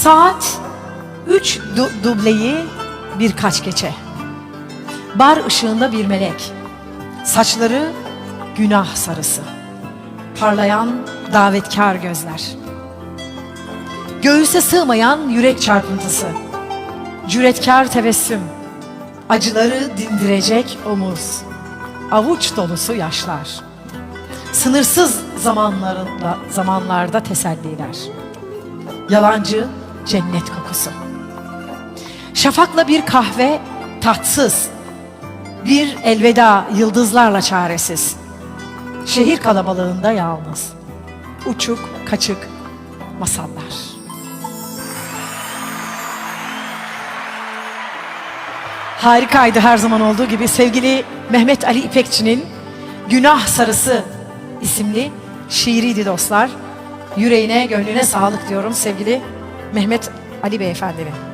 Saat üç du- dubleyi birkaç geçe. Bar ışığında bir melek. Saçları günah sarısı. Parlayan davetkar gözler. Göğüse sığmayan yürek çarpıntısı. Cüretkar tebessüm. Acıları dindirecek omuz. Avuç dolusu yaşlar. Sınırsız zamanlarında zamanlarda teselliler. Yalancı cennet kokusu. Şafakla bir kahve tatsız. Bir elveda yıldızlarla çaresiz. Şehir kalabalığında yalnız. Uçuk kaçık masallar. Harikaydı her zaman olduğu gibi sevgili Mehmet Ali İpekçi'nin Günah Sarısı isimli şiiriydi dostlar. Yüreğine, gönlüne sağlık diyorum sevgili Mehmet Ali Beyefendinin.